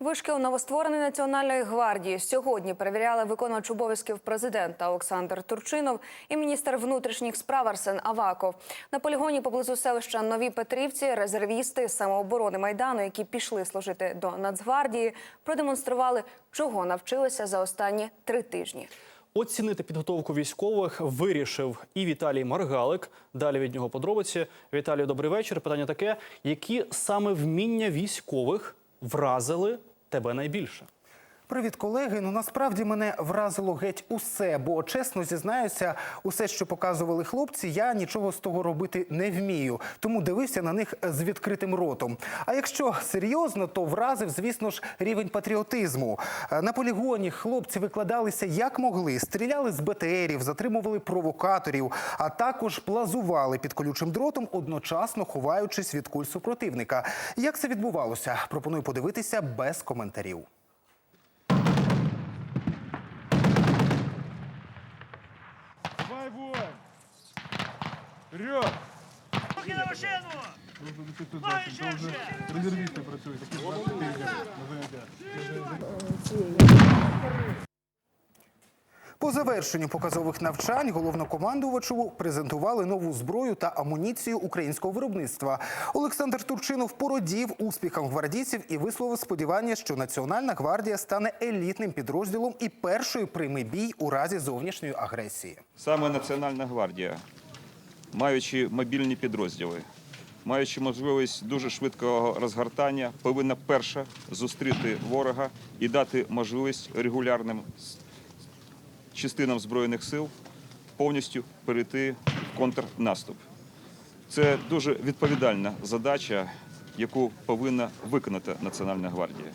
Вишки у новоствореної національної гвардії сьогодні перевіряли виконувач обов'язків президента Олександр Турчинов і міністр внутрішніх справ Арсен Аваков. На полігоні поблизу селища Нові Петрівці резервісти самооборони майдану, які пішли служити до Нацгвардії, продемонстрували, чого навчилися за останні три тижні. Оцінити підготовку військових вирішив і Віталій Маргалик. Далі від нього подробиці. Віталію, добрий вечір. Питання таке: які саме вміння військових вразили тебе найбільше? Привіт, колеги. Ну насправді мене вразило геть усе, бо чесно зізнаюся, усе, що показували хлопці, я нічого з того робити не вмію. Тому дивився на них з відкритим ротом. А якщо серйозно, то вразив, звісно ж, рівень патріотизму. Е, На полігоні хлопці викладалися як могли, стріляли з БТРів, затримували провокаторів, а також плазували під колючим дротом, одночасно ховаючись від куль супротивника. Як це відбувалося? Пропоную подивитися без коментарів. Давай, вон! Вперед! Руки на машину! Ноги ширше! Резервісти працюють, такі 24 По завершенню показових навчань головнокомандувачу презентували нову зброю та амуніцію українського виробництва. Олександр Турчинов породів успіхам гвардійців і висловив сподівання, що Національна гвардія стане елітним підрозділом і першою прийме бій у разі зовнішньої агресії. Саме Національна гвардія, маючи мобільні підрозділи, маючи можливість дуже швидкого розгортання, повинна перша зустріти ворога і дати можливість регулярним частинам збройних сил повністю перейти в контрнаступ. Це дуже відповідальна задача, яку повинна виконати Національна гвардія.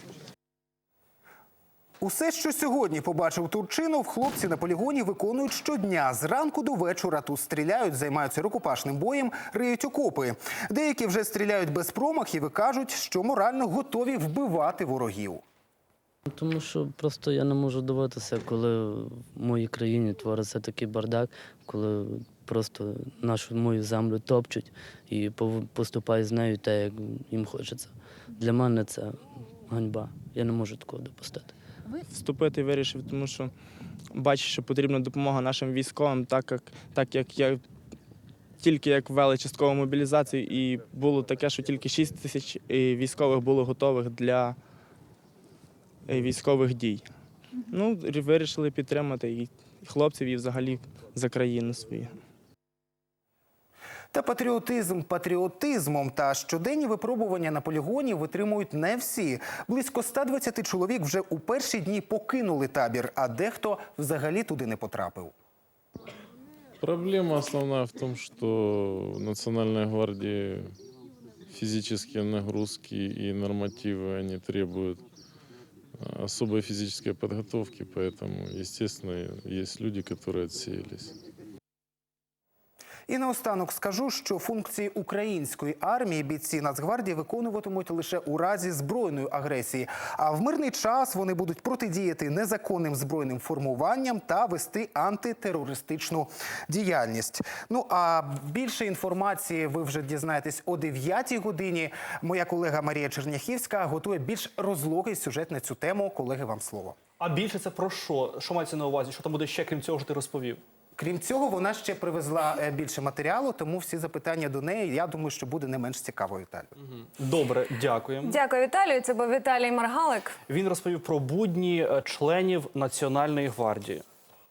Усе, що сьогодні побачив Турчинов, хлопці на полігоні виконують щодня. Зранку до вечора тут стріляють, займаються рукопашним боєм, риють окопи. Деякі вже стріляють без промахів і кажуть, що морально готові вбивати ворогів. Тому що просто я не можу дивитися, коли в моїй країні твориться такий бардак, коли просто нашу мою землю топчуть і поступають з нею те, як їм хочеться. Для мене це ганьба. Я не можу такого допустити. вступити вирішив, тому що бачу, що потрібна допомога нашим військовим, так як, так як я тільки як ввели часткову мобілізацію, і було таке, що тільки 6 тисяч е, військових було готових для військових дій. Ну, вирішили підтримати і хлопців, і взагалі за країну свою. Та патріотизм патріотизмом та щоденні випробування на полігоні витримують не всі. Близько 120 чоловік вже у перші дні покинули табір, а дехто взагалі туди не потрапив. Проблема основная в том, что в Национальной гвардии физические нагрузки и нормативы, они требуют а, особой физической подготовки, поэтому, естественно, есть люди, которые отсеялись. І наостанок скажу, що функції української армії бійці Нацгвардії виконуватимуть лише у разі збройної агресії. А в мирний час вони будуть протидіяти незаконним збройним формуванням та вести антитерористичну діяльність. Ну а більше інформації ви вже дізнаєтесь о 9 годині. Моя колега Марія Черняхівська готує більш розлогий сюжет на цю тему. Колеги, вам слово. А більше це про що? Що мається на увазі? Що там буде ще крім цього, що ти розповів? Крім цього, вона ще привезла е, більше матеріалу, тому всі запитання до неї. Я думаю, що буде не менш цікаво, Віталію. Добре, дякуємо. Дякую, Віталію. Це був Віталій Маргалик. Він розповів про будні е, членів Національної гвардії.